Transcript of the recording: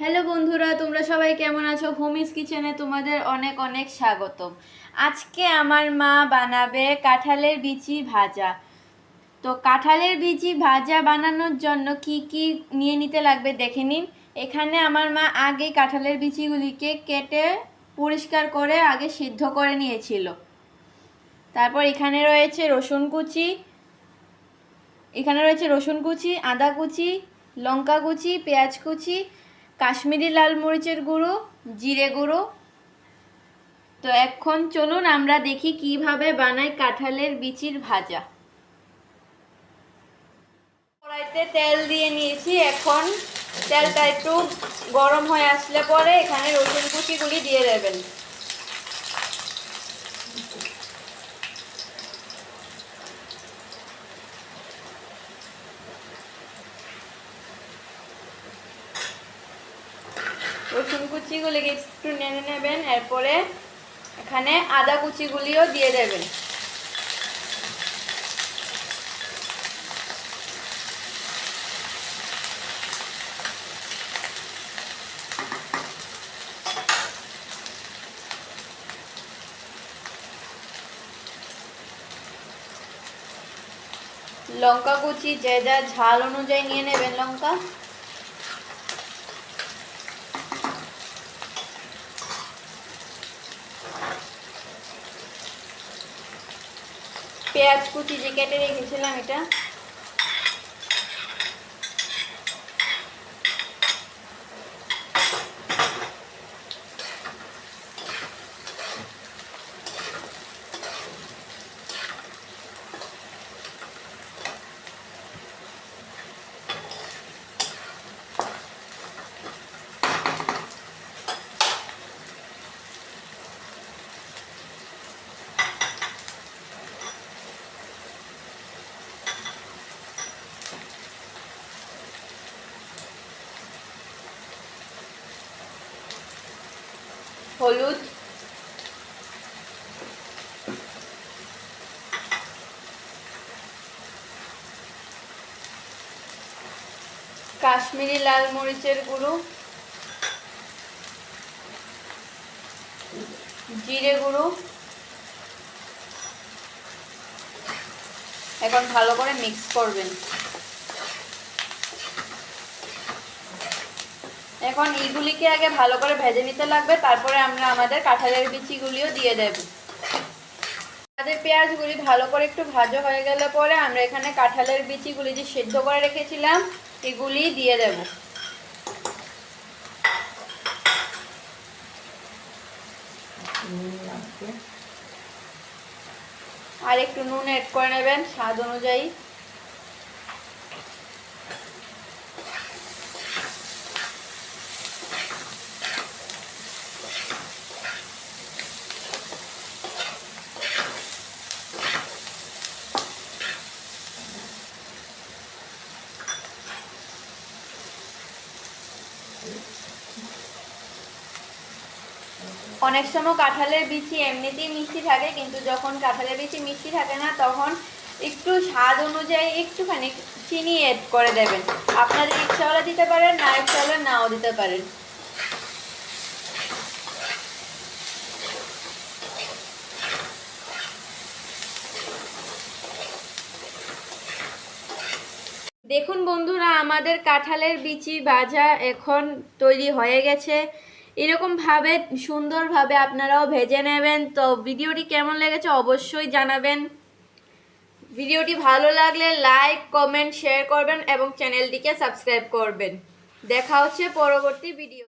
Hello বন্ধুরা, তোমরা সবাই কেমন আছো? হোমিস কিচেনে তোমাদের অনেক অনেক স্বাগতম। আজকে আমার মা বানাবে কাঁঠালের বিচি ভাজা। তো কাঁঠালের বিচি ভাজা বানানোর জন্য কি কি নিয়ে নিতে লাগবে দেখে নিন। এখানে আমার মা আগে কাঁঠালের বিচিগুলিকে কেটে পরিষ্কার করে আগে সিদ্ধ করে নিয়েছিল। তারপর এখানে রয়েছে রসুন কুচি, এখানে রয়েছে রসুন কুচি, আদা কুচি, লঙ্কা কুচি, পেঁয়াজ কুচি কাশ্মীরি লাল মরিচের গুঁড়ো, জিরে গুঁড়ো। তো এখন চলুন আমরা দেখি কীভাবে বানাই কাঁঠালের বিচির ভাজা। কড়াইতে তেল দিয়ে নিয়েছি, এখন তেলটা একটু গরম হয়ে আসলে পরে এখানে রসুন কুচিগুলি দিয়ে দেবেন। রসুন কুচিগুলিকে একটু নেড়ে নেবেন, এরপরে এখানে আদা কুচিগুলিও দিয়ে দেবেন। লঙ্কা কুচি যে যা ঝাল অনুযায়ী নিয়ে নেবেন লঙ্কা। পেঁয়াজ কুচি যে কেটে রেখেছিলাম এটা হলুদ। কাশ্মীরি লাল মরিচের গুঁড়ো। জিরে গুঁড়ো। এখন ভালো করে মিক্স করবেন। এখন এইগুলিকে আগে ভালো করে ভেজে নিতে লাগবে, তারপরে আমরা আমাদের কাঁঠালের বিচিগুলিও দিয়ে দেব। আমাদের পেঁয়াজগুলি ভালো করে একটু ভাজা হয়ে গেলে পরে আমরা এখানে কাঁঠালের বিচিগুলি যে সেদ্ধ করে রেখেছিলাম, এগুলি দিয়ে দেব। আর একটু নুন এড করে নেবেন, স্বাদ অনুযায়ী। অনেক সময় কাঁঠালের বিচি এমনিতেই মিষ্টি থাকে, কিন্তু যখন কাঁঠালের বিচি মিষ্টি থাকে না, তখন একটু স্বাদ অনুযায়ী একটুখানি চিনি এড করে দেবেন। আপনাদের ইচ্ছা হলে দিতে পারেন, না ইচ্ছা হলে নাও দিতে পারেন। দেখুন বন্ধুরা, আমাদের কাঁঠালের বিচি ভাজা এখন তৈরি হয়ে গেছে। এরকমভাবে সুন্দরভাবে আপনারাও ভেজে নেবেন। তো ভিডিওটি কেমন লেগেছে অবশ্যই জানাবেন। ভিডিওটি ভালো লাগলে লাইক, কমেন্ট, শেয়ার করবেন এবং চ্যানেলটিকে সাবস্ক্রাইব করবেন। দেখা হচ্ছে পরবর্তী ভিডিও